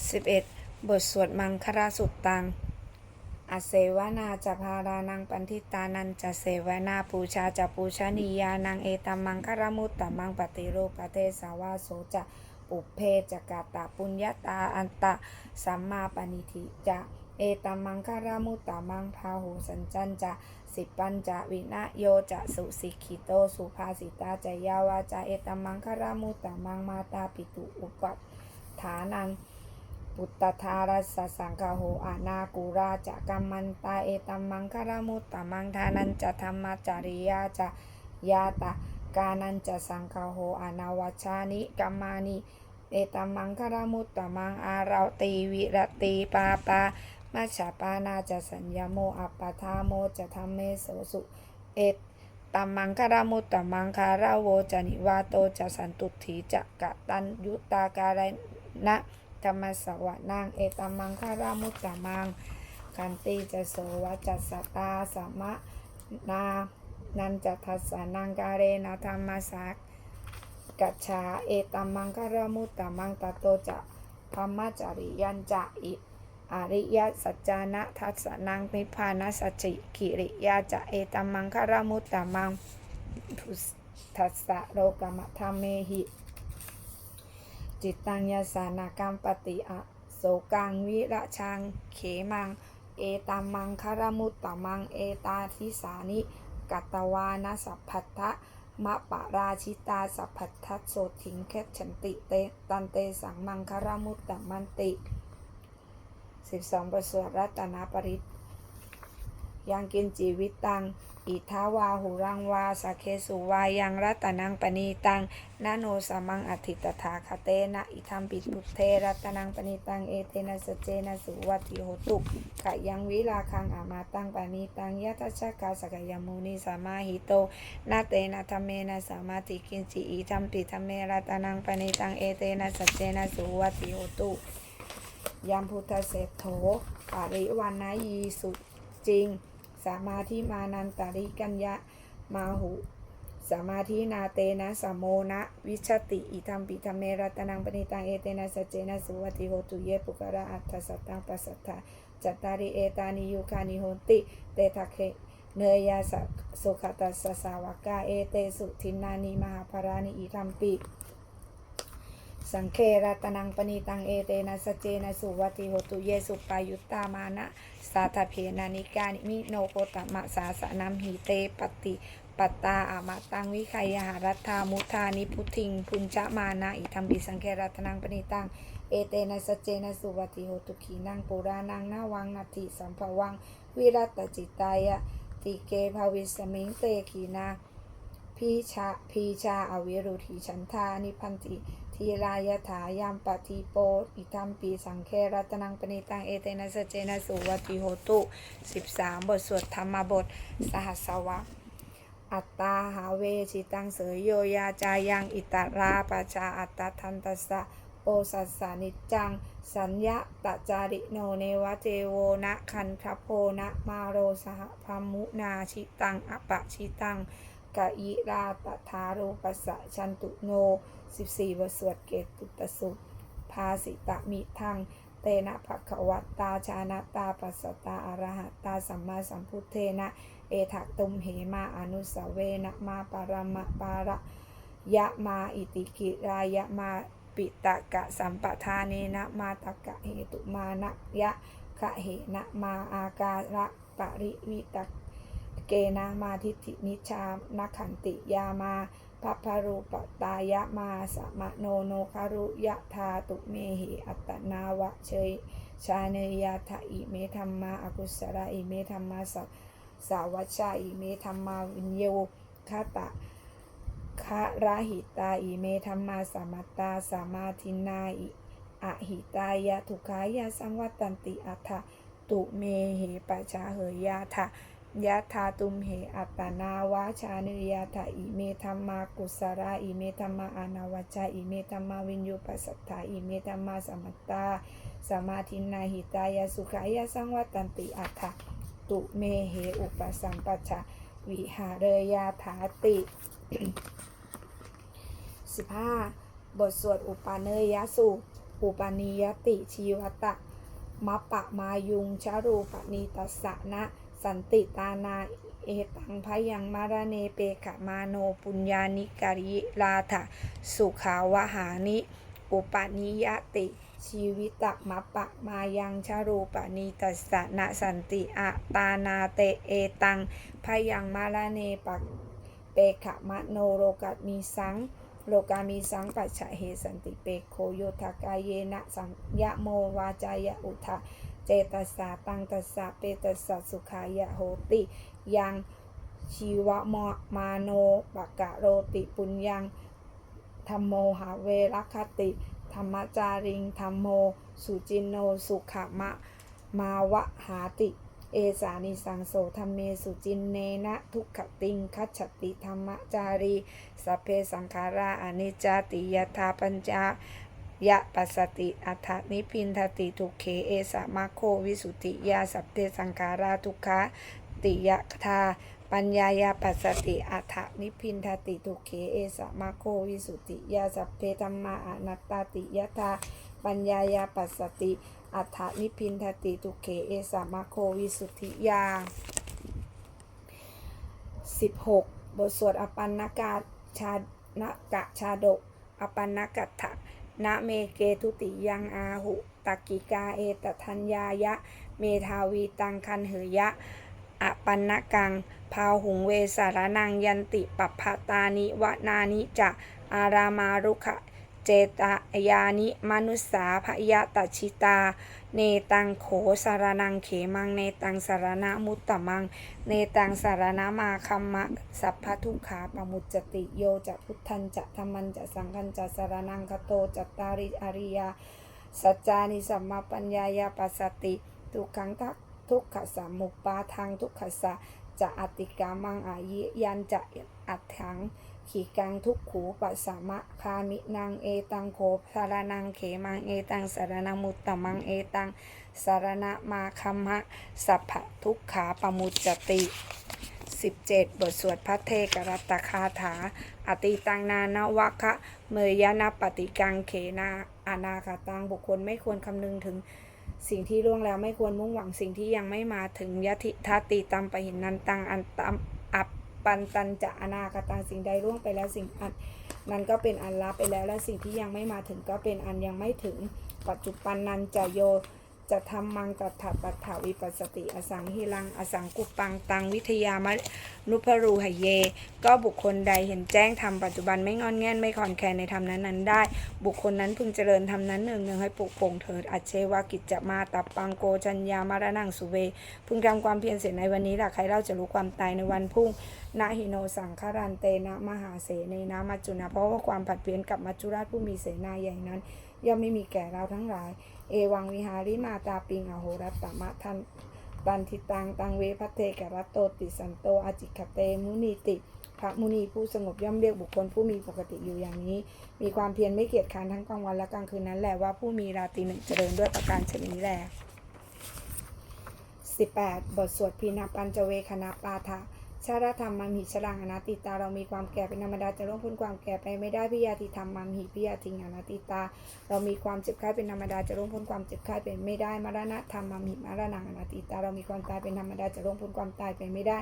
11 บทสวดมังคลาสุตตังอเสวนาจะพารานังปันทิตานันจะเสวนาปูชาจะปูชนียานังเอตัมมังคารมุตตมังปฏิรูปเทสาวาโสจะปุเพจะกาตาปุญญาตาอันตะสัมมาปณิธิจะเอตัมมังคารมุตตมังพาหูสัญจันจะสิปัญจะวินะโยจะสุสิกขิโตสุภาสิตาจะยาวาจะเอตัมมังคารมุตตมังมาตาปิตุอุปัฏฐานัง ปุตตทารัสสังคโหอานากูราจะกัมมันตาเอตัมมังคารมุตตมังทานันจะธรรมจาริยาจะยาตะกานันจะสังคโหอานาวัชานิกัมมานิเอตัมมังคารมุตตมังอาราตีวิรตีปาปามัชาปานาจะสัญญโมอัปปทาโมจะธรรมเมโสสุเอตตัมมังคารมุตตมังคาราโวจะนิวาโตจะสันตุถีจะกะตันยุตตาการะนะ ธรรมสวะนางเอตมังคารามุตตะมัง กันติจะโสวจัสสตาสมะนานันจะทัสสานังกาเรนะธรรมสักกัจฉาเอตมังคารามุตตะมังตโตจะธรรมจาริยันจะอิอริยสัจจานะทัสสนังนิพพานะสัจจิกิริยาจะเอตมังคารามุตตะมังพุทัสสะโลกมะธรรมเมหิ จิตตังยาสานากรรมปฏิอะโสกังวิระชังเขมัง เอตัมมังคารมุตตมัง เอตาทิสานิกัตตวานะสัพพัทธะมะปะราชิตาสัพพัทธะโสถิงแคฉันติเตตันเตสังมังคารมุตตมันติ 12 ประสวดรัตนปริต ยังกินจีวิตตัง อิทาวาหุรังวาสเคสุวายังรัตนังปณีตังนาโนสมังอธิตถาคเตนะอิทัมปิพุเทรัตนังปณีตังเอเตนะสเจนะสุวัติโหตุขยังวิลาคังอามาตังปณีตังยะทัชชกาสกยมุนิสมาหิโตนาเตนะธรรมเมนะสมาติกินจิอิทัมปิธรรมเมรัตนังปณีตังเอเตนะสเจนะสุวัติโหตุยามพุทธเศรษโถปริวันนายีสุจริง สมาธิมานันตาริกัญญะมาหุสมาธินาเตนะสมโมนะวิชติอิทัมปิธรรมเมรัตนังปณิตังเอเตนะสัจเจนะสุวัติโหตุเยปุกระอัตถสัตตังปัสสัทธาจัตตาริเอตานิยุคานิโหติ เตทัคเคเนยยาสสุขตัสสาวกาเอเตสุทินนานิมหาภารานิอิทัมปิ สังเครัตนังปณีตังเอเตนะสเจนะสุวัติโหตุเยสุปายุตตามานะสาธเพนานิกานิมิโนโคตมะสาสนัมหิเตปฏิปัตตาอามาตังวิไคยหารัตามุทานิพุทิง พุญจมานะอิทัมปิสังเครัตนังปณีตัง เอเตนะสเจนะสุวัติโหตุขีนังปุรานังนาวังนาทิสัมภวัง วิรัตจิตตายะติเกภาวิสมิงเตขีนาพีชาพีชาอวิรุธีฉันทานิพันติ ทีรายถายามปฏิโปอิทัมปีสังเครัตนังปณิตังเอเตนะสเจนะสุวัติโหตุ13บทสวดธรรมบท สหัสวะอัตตาหาเวชิตังเสยโยยาจายังอิตาราปชาอัตตทันตัสสะโอสัสสานิจัง สัญญะตจาริโนเนวะเจโวนะคันทโพนะมาโรสหพัมมุนาชิตังอปะชิตังกะยิราตถารูปัสสะชันตุโน 14 บทสวดเกตุตสุภาสิตะมิทัง เตนะภะคะวัตตาชานะตาปัสสตาอรหัตตาสัมมาสัมพุทเทนะ เอทะตุมเหมาอนุสเวนะมาปารมะปาระยะมาอิติกิรายะมาปิตะกะสัมปทาเนนะมาตะกะเหตุมานะยะคะเหนะมาอาการะปริวิตะเกนามาทิฏฐินิชานักขันติยามา พัพพารูปตายะมาสมะโนโนคารุยะธาตุเมหิอัตนาวะเชยชาเนยาทะอิเมธรรมาอกุศลอิเมธรรมาสสาวัชชาอิเมธรรมาวิญโยคตะคะระหิตาอิเมธรรมาสามัตตาสามาทินาอิอะหิตายะทุกขายะสังวัตตันติอัฏฐตุเมเหปัจฉาเหยาทะ ยะธาตุมเหอัตนาวาชานิยาทะอิเมธรรมากุสราอิเมธรรมาอานาวจาอิเมธรรมาวิญญูปัสสัทธาอิเมธรรมาสมัตตาสมาธินาหิตายสุขายสังวัตตันติอัฏฐตุเมเหอุปสัมปชะวิหาเรยาถาติ15บทสวดอุปาเนยสูตรปุปนิยติชีวตะมัปะมายุงชารูปนิตัสสะนะ สันติตานาเอตังพยังมารเนเปขะมาโนปุญญานิการิลาถะสุขาวหานิ อุปนิยติชีวิตะมัปปะมายังชารูปนิตัสสะนะสันติอะตานาเตเอตังพยังมารเนปะเปขะมะโนโรกะมีสัง โลกามีสังปัจฉะเหสันติเปโคโยทากายเยนะสังยะโมวาจายะอุทะ เจตสสาตังตัสสะเปตสสะสุขายะโหติ ยังชีวะมมาโนปะกะโรติปุญญังธรรมโมหาเวรคติ ธรรมจาริงธรรมโม สุจินโนสุขมะ มาวะหาติ เอสานิสังโสธรรมเมสุจินเนนะทุกขติงคัจฉติธรรมจารีสเพสังขาราอนิจจติยถาปัญจา ยะปัสสติอัฏฐนิพินทติทุกเขเอสะมะโควิสุติยาสัพเพสังขาราทุกขะติยะทาปัญญายาปัสสติอัฏฐนิพินทติทุกเขเอสะมะโควิสุติยาสัพเพธรรมาอนัตตติยถาปัญญายาปัสสติอัฏฐนิพินทติทุกเขเอสะมะโควิสุติยา16บทสวดอปันนกาชาณกะชาดก อปันนกัตถะ นะเมเกทุติยังอาหุตักกิกาเอตทัญญายะ เมทาวีตังคันเหยะอปันนกัง พาหุงเวสารนังยันติปัปพตานิวนานิจะ อารามารุขะ เจตายานิมนุสสาพยตชิตา เนตังโขสารนังเขมัง เนตังสารณมุตตมัง เนตังสารณมาคัมมะ สัพพทุขาปมุจจติโยจะพุทธันจะธรรมันจะสังฆันจะสารนังคโตจัตตาริอริยา สัจจานิสัมมาปัญญายาปัสสติทุกขังทักทุกขสัมมุปปาทางทุกขสะจะอติกามังอายิยันจะอัตถัง ขีกังทุกขูปัสสมะคามินางเอตังโคสารนังเขมังเอตังสารนมุตตมังเอตังสารณมาคัมมะสัพพะทุกขาปมุจจติ 17 บทสวดพระเทกรัตคาถา อติตังนานวะคะเมยนาปฏิกังเขนาอนาคาตังบุคคลไม่ควรคำนึงถึงสิ่งที่ล่วงแล้วไม่ควรมุ่งหวังสิ่งที่ยังไม่มาถึงยะทิทัตติตัมปะหินนันตังอันตัมอัป ปันตันจะอนาคตังสิ่งใดล่วงไปแล้วสิ่งอันนั้นก็เป็นอันลับไปแล้ว และสิ่งที่ยังไม่มาถึงก็เป็นอันยังไม่ถึงปัจจุบันนันจะโยจะทำมังตัถาปัฏฐาวิปัสสติ อสังหิลัง อสังกุปปังตังวิทยามนุพรูหเย ก็บุคคลใดเห็นแจ้งธรรมปัจจุบันไม่งอนแง่นไม่คอนแคลนในธรรมนั้นนั้นได้ บุคคลนั้นพึงเจริญธรรมนั้นหนึ่งหนึ่งให้ปลุกปงเถิดอัจเชวากิจจะมาตับปังโกจัญญามารนังสุเว พึงทำความเพียรเสร็จในวันนี้ล่ะใครเล่าจะรู้ความตายในวันพุ่งนาหิโนสังคารันเตนะมหาเสนนะมัจจุนะเพราะว่าความผัดเปลี่ยนกับมัจจุราชผู้มีเสนาใหญ่นั้น ย่อมไม่มีแก่เราทั้งหลาย เอวังวิหาริมาตาปิงอโหรัตตมะทันตันทิตังตังเวพัเทกรัตโตติสันโตอาจิคเตมุนีติ พระมุนีผู้สงบย่อมเรียกบุคคลผู้มีปกติอยู่อย่างนี้ มีความเพียรไม่เกียจค้านทั้งกลางวันและกลางคืนนั้นแหละว่าผู้มีราตรีหนึ่งเจริญด้วยประการชนี้แหละ18 บทสวดพีนาปัญจเวคณะปาทะ ชาติธรรมมัมหิชลังอนัตติตาเรามีความแก่เป็นธรรมดาจะล่วงพ้นความแก่ไปไม่ได้พิยาติธรรมมัมหิพิยาทิงอนัตติตา เรามีความเจ็บไข้เป็นธรรมดาจะล่วงพ้นความเจ็บไข้เป็นไม่ได้มรณะธรรมมัมหิมรณังอนัตติตาเรามีความตายเป็นธรรมดาจะล่วงพ้นความตายไปไม่ได้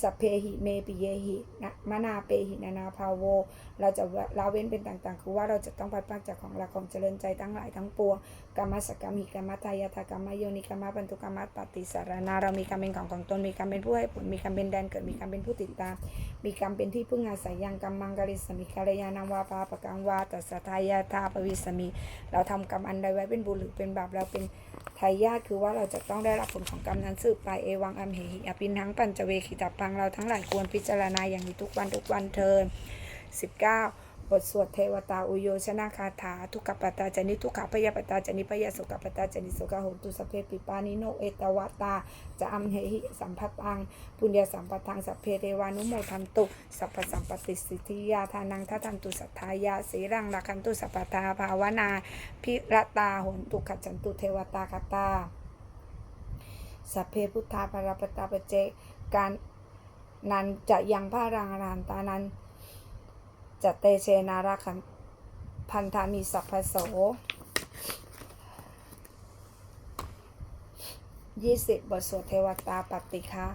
สัพเพหิเมปิเยหินะมนาเปหินานาภาโว เราจะละเว้นเป็นต่างๆ คือว่าเราจะต้องพัดพากจากของหลักของเจริญใจทั้งหลายทั้งปวงกรรมสกกรรมิกรรมทายาทกรรมโยนิกรรมปันตุกรรมปฏิสารนา เรามีกรรมเป็นของของตน มีกรรมเป็นผู้ให้ผล มีกรรมเป็นแดนเกิด มีกรรมเป็นผู้ติดตาม มีกรรมเป็นที่พึ่งอาศัยยังกรรมมังกริสมิกาลยานังวาปาปะกังวาตัสทายาทาปวิสมี เราทำกรรมอันใดไว้เป็นบุญหรือเป็นบาป เราเป็นทายาทคือว่าเราจะต้องได้รับผลของกรรมนั้นสืบไป เอวังอัมเหหิอปินทั้งปัญจเวคิตาปัง เราทั้งหลายควรพิจารณาอย่างนี้ทุกวันทุกวันเทิน19บ บทสวดเทวตาอุโยชนะคาถาทุกขปตาจนิทุกขพยาปตาจนิพยาสุขปตาจนิสุขโหตุสเพปิปานิโนเอตวตาจะอัมเหหิสัมพัตังปุญญาสัมปทังสัพเพเทวานุโมทันตุสัพพสัมปติสิทธิยาทานังทัทันตุสัทธายาสีรังราคันตุสัพพทาภาวนาพิรตาหนตุขจันตุเทวตาคตาสัพเพพุทธาปรปตาปเจการนันจะยังพระรังรันตานั้น จเตเชนารักันพันธามีสัพพโสยี่สิบบทสวดเทวตาปฏิคา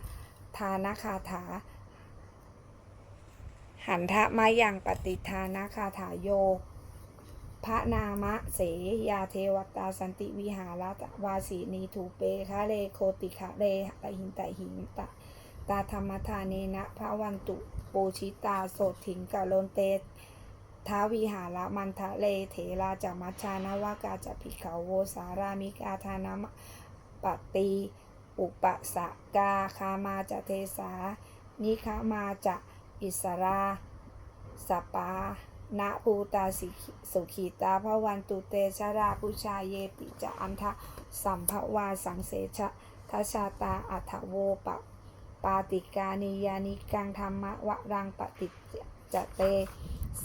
ทานาคาถา หันทะมาอย่างปฏิทานาคาถาโย พระนามะเสยาเทวตาสันติวิหารวาสีนีถูเปคะเลโคติคะเลหินตหินตะ ตาธรรมทาเนนะพระวันตุ ปูชิตา โสถิงกะโลนเตท้าวิหารมันทะเลเถราจามัชชานวากาจะภิกขาโวสารามิกาธานามะปฏิอุปสะกาคามาจะเทสา นิคามาจะอิสราสปานะภูตาสิสุขีตาพระวันตุเตชราพุชาเยปิจะอันทะสัมภวาสังเสชะทัชาตาอัถโวปะปาติกานิยานิกังธรรมะวะรังปฏิจเต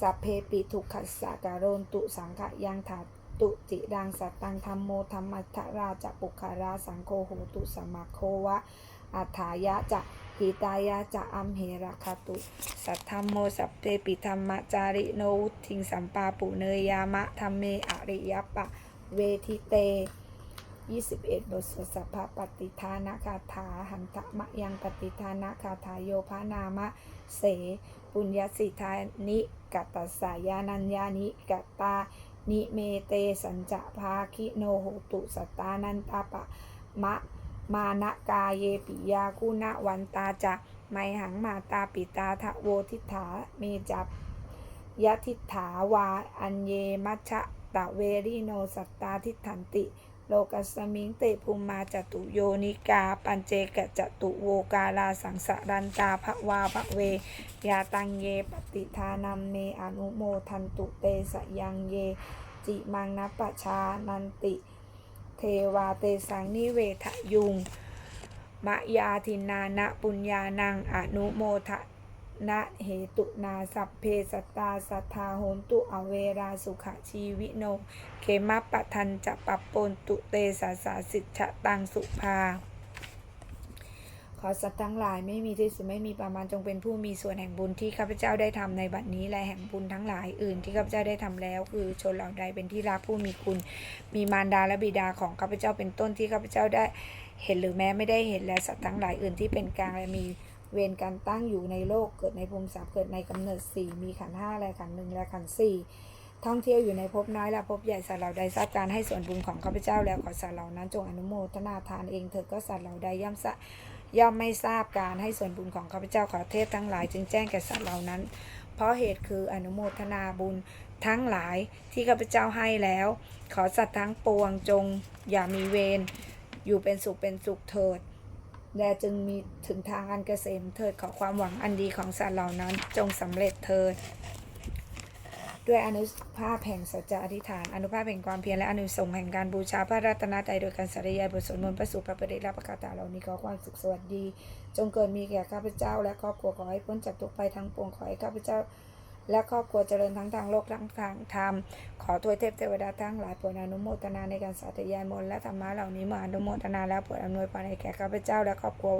สัพเพปิทุกขสสะการโรนตุสังขยังถาตุจิรังสัตตังธรรมโมธรรมัทราจะปุคาราสังโฆโหตุสมะโควะอัฏฐายะจะหิตายะจะอัมเหระคตุ สัทธรรมโมสัพเพปิธรรมจาริโนทิงสัมปาปุเนยยามะธรรมเมอริยปะ เวทิเต 21 บทสวดสัพพะปฏิทานาคาถาหันทะมะยังปฏิทานาคาถาโยพานามะเส ปุญญสิทานิกัตสายานัญญานิกัตตานิเมเตสัญจะภาคิโนโหตุสตานันตาปะมะมานะกาเยปิยาคุณวันตาจะไมหังมาตาปิตาทะโวทิฏฐาเมจับยะทิฏฐาวาอัญเยมัชะตะเวริโนสัตตาทิฏฐันติ โลกัสมิงเตภูมิมาจตุโยนิกา ปัญเจกจตุโวกาลาสังสรันตาภวาภเวยาตังเยปฏิทานัมเมอนุโมทันตุเตสยังเย จิมังนปชานันติ เทวาเตสังนิเวทะยุงมะยาทินานะปุญญานังอนุโมทะ นะเหตุนาสัพเพสตาสัทธาโหนตุอเวราสุขชีวิโน เขมะปะทันจะปะปนตุเตสาสาสิทธะตังสุภา ขอสัตว์ทั้งหลายไม่มีที่สุดไม่มีประมาณจงเป็นผู้มีส่วนแห่งบุญที่ข้าพเจ้าได้ทำในบัดนี้และแห่งบุญทั้งหลายอื่นที่ข้าพเจ้าได้ทำแล้ว คือชนเหล่าใดเป็นที่รักผู้มีคุณ มีมารดาและบิดาของข้าพเจ้าเป็นต้นที่ข้าพเจ้าได้เห็นหรือแม้ไม่ได้เห็นและสัตว์ทั้งหลายอื่นที่เป็นกลางและมี เวรการตั้งอยู่ในโลกเกิดในภูมิสามเกิดในกำเนิดสี่มีขันห้าและขันหนึ่งและขันสี่ท่องเที่ยวอยู่ในภพน้อยและภพใหญ่สัตว์เหล่าใดทราบการให้ส่วนบุญของข้าพเจ้าแล้วขอสัตว์เหล่านั้นจงอนุโมทนาทานเองเถิดก็สัตว์เหล่าใดย่อมสะย่อมไม่ทราบการให้ส่วนบุญของข้าพเจ้าขอเทพทั้งหลายจึงแจ้งแก่สัตว์เหล่านั้น เพราะเหตุคืออนุโมทนาบุญทั้งหลายที่ข้าพเจ้าให้แล้ว ขอสัตว์ทั้งปวงจงอย่ามีเวรอยู่เป็นสุขเป็นสุขเถิด แลจึงมีถึงทางอันเกษมเถิดขอความหวังอันดีของสัตว์เหล่านั้นจงสำเร็จเถิดด้วยอนุภาพแห่งสัจจะอธิษฐาน อนุภาพแห่งความเพียรและอนุสงแห่งการบูชาพระรัตนตรัยโดยการสาธยายบทสวดมนต์พระสุภาพประเดชและประกาศเหล่านี้ขอความสุขสวัสดี จงเกิดมีแก่ข้าพเจ้าและครอบครัวขอให้พ้นจากทุกภัยทั้งปวงขอให้ข้าพเจ้า และครอบครัวเจริญทั้งทางโลกทั้งทางธรรม ขอทวยเทพเทวดาทั้งหลายโปรดอนุโมทนาในการสาธยายมนต์และธรรมะเหล่านี้มื่อนุโมทนาแล้วโปรดอำนวยพรให้แก่ข้าพเจ้าและครอบครัว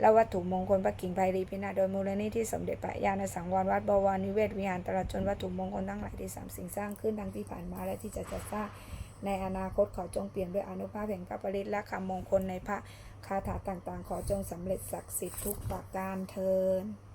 และวัตถุมงคลพระกิ่งไพรีพินาโดยมูลนิธิสมเด็จพระญาณสังวรวัดบวรนิเวศวิหารตลอดจนวัตถุมงคลทั้งหลายที่สามสิ่งสร้างขึ้นทั้งที่ผ่านมาและที่จะจัดสร้างในอนาคตขอจงเปลี่ยนด้วยอนุภาพแห่งพระปริตและคำมงคลในพระคาถาต่างๆ ขอจงสำเร็จศักดิ์สิทธิ์ทุกประการเทิน